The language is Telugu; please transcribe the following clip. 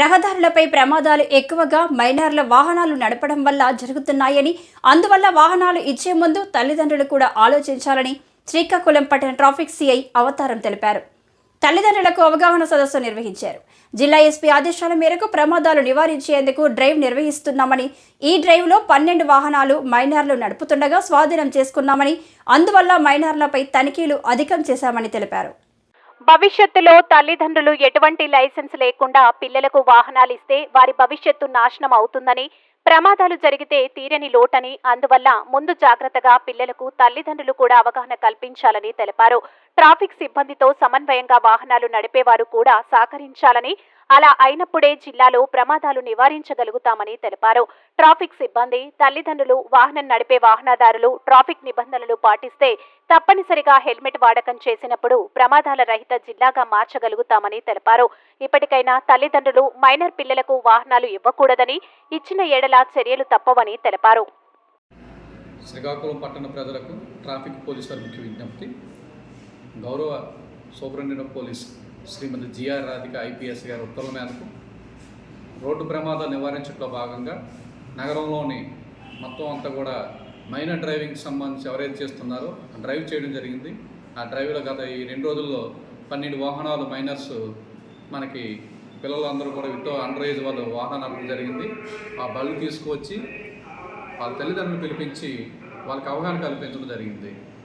రహదారులపై ప్రమాదాలు ఎక్కువగా మైనర్ల వాహనాలు నడపడం వల్ల జరుగుతున్నాయని అందువల్ల వాహనాలు ఇచ్చే ముందు తల్లిదండ్రులు కూడా ఆలోచించాలని శ్రీకాకుళం పట్టణ ట్రాఫిక్ సిఐ అవతారం తెలిపారు. తల్లిదండ్రులకు అవగాహన సదస్సు నిర్వహించారు. జిల్లా ఎస్పీ ఆదేశాల మేరకు ప్రమాదాలు నివారించేందుకు డ్రైవ్ నిర్వహిస్తున్నామని ఈ డ్రైవ్లో పన్నెండు వాహనాలు మైనార్లు నడుపుతుండగా స్వాధీనం చేసుకున్నామని అందువల్ల మైనార్లపై తనిఖీలు అధికం చేశామని తెలిపారు. భవిష్యత్తులో తల్లిదండ్రులు ఎటువంటి లైసెన్స్ లేకుండా పిల్లలకు వాహనాలు ఇస్తే వారి భవిష్యత్తు నాశనం అవుతుందని ప్రమాదాలు జరిగితే తీరని లోటని అందువల్ల ముందు జాగ్రత్తగా పిల్లలకు తల్లిదండ్రులు కూడా అవగాహన కల్పించాలని తెలిపారు. ట్రాఫిక్ సిబ్బందితో సమన్వయంగా వాహనాలు నడిపేవారు కూడా సహకరించాలని అలా అయినప్పుడే జిల్లాలో ప్రమాదాలు నివారించగలుగుతామని తెలిపారు. ట్రాఫిక్ సిబ్బంది తల్లిదండ్రులు వాహనం నడిపే వాహనదారులు ట్రాఫిక్ నిబంధనలు పాటిస్తే తప్పనిసరిగా హెల్మెట్ వాడకం చేసినప్పుడు ప్రమాదాల రహిత జిల్లాగా మార్చగలుగుతామని తెలిపారు. ఇప్పటికైనా తల్లిదండ్రులు మైనర్ పిల్లలకు వాహనాలు ఇవ్వకూడదని ఇచ్చిన ఏడల చర్యలు తప్పవని తెలిపారు. శ్రీకాకుళం పట్టణ ప్రజలకు ట్రాఫిక్ పోలీసుల ముఖ్య విజ్ఞప్తి. గౌరవ superintendent police Shrimati G R Radhika IPS గారి ఉత్తర్వుల మేరకు రోడ్డు ప్రమాదాలు నివారించడంలో భాగంగా నగరంలోని మొత్తం అంతా కూడా మైనర్ డ్రైవింగ్కి సంబంధించి ఎవరైతే చేస్తున్నారో డ్రైవ్ చేయడం జరిగింది. ఆ డ్రైవ్లో గత ఈ రెండు రోజుల్లో పన్నెండు వాహనాలు మైనర్స్ మనకి పిల్లలందరూ కూడా వితో అండర్ ఏజ్ వాళ్ళు వాహనాలు నడపడం జరిగింది. ఆ బళ్ళు తీసుకువచ్చి వాళ్ళ తల్లిదండ్రులు పిలిపించి వాళ్ళకి అవగాహన కల్పించడం జరిగింది.